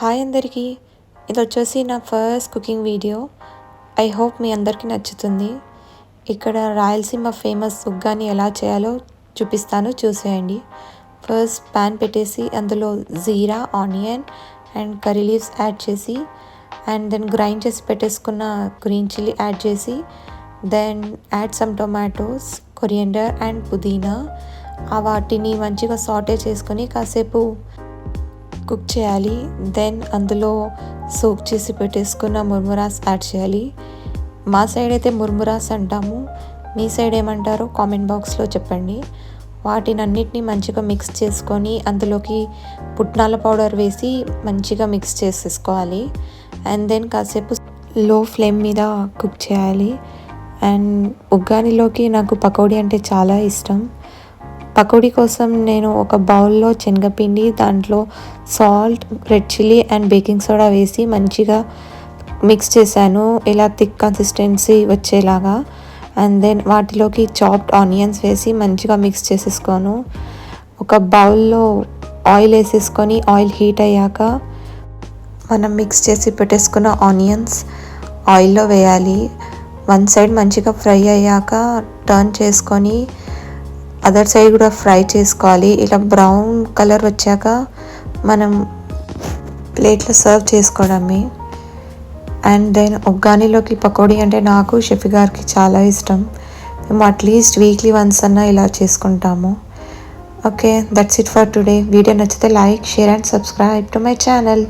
Hi అందరికీ. ఇది వచ్చేసి నా first cooking video. I hope మీ అందరికీ నచ్చుతుంది. ఇక్కడ రాయలసీమ ఫేమస్ సుగ్గాని ఎలా చేయాలో చూపిస్తాను చూసేయండి. ఫస్ట్ ప్యాన్ పెట్టేసి అందులో jeera onion and curry leaves add చేసి అండ్ దెన్ గ్రైండ్ చేసి పెట్టేసుకున్న గ్రీన్ చిల్లీ యాడ్ చేసి then add some tomatoes coriander and pudina. ఆ వాటిని మంచిగా సాటే చేసుకొని కాసేపు కుక్ చేయాలి. దెన్ అందులో సోక్ చేసి పెట్టేసుకున్న ముర్మురాస్ యాడ్ చేయాలి. మా సైడ్ అయితే ముర్మురాస్ అంటాము. మీ సైడ్ ఏమంటారో కామెంట్ బాక్స్లో చెప్పండి. వాటిని అన్నిటిని మంచిగా మిక్స్ చేసుకొని అందులోకి పుట్నాల పౌడర్ వేసి మంచిగా మిక్స్ చేసేసుకోవాలి. అండ్ దెన్ కాసేపు లో ఫ్లేమ్ మీద కుక్ చేయాలి. అండ్ ఉగ్గానిలోకి నాకు పకోడీ అంటే చాలా ఇష్టం. పకోడీ కోసం నేను ఒక బౌల్లో శనగపిండి దాంట్లో salt red chilli and baking soda వేసి మంచిగా మిక్స్ చేశాను. ఇలా థిక్ కన్సిస్టెన్సీ వచ్చేలాగా. అండ్ దెన్ వాటిలోకి చాప్డ్ ఆనియన్స్ వేసి మంచిగా మిక్స్ చేసేసుకోను. ఒక బౌల్లో ఆయిల్ వేసేసుకొని ఆయిల్ హీట్ అయ్యాక మనం మిక్స్ చేసి పెట్టేసుకున్న ఆనియన్స్ ఆయిల్లో వేయాలి. వన్ సైడ్ మంచిగా ఫ్రై అయ్యాక టర్న్ చేసుకొని అదర్ సైడ్ కూడా ఫ్రై చేసుకోవాలి. ఇలా బ్రౌన్ కలర్ వచ్చాక మనం ప్లేట్లో సర్వ్ చేసుకోవడమే. అండ్ దెన్ ఉగ్గానిలోకి పకోడీ అంటే నాకు షఫీ గారికి చాలా ఇష్టం. మేము అట్లీస్ట్ వీక్లీ వన్స్ అన్న ఇలా చేసుకుంటాము. Okay that's it for today video నచ్చితే like share and subscribe to my channel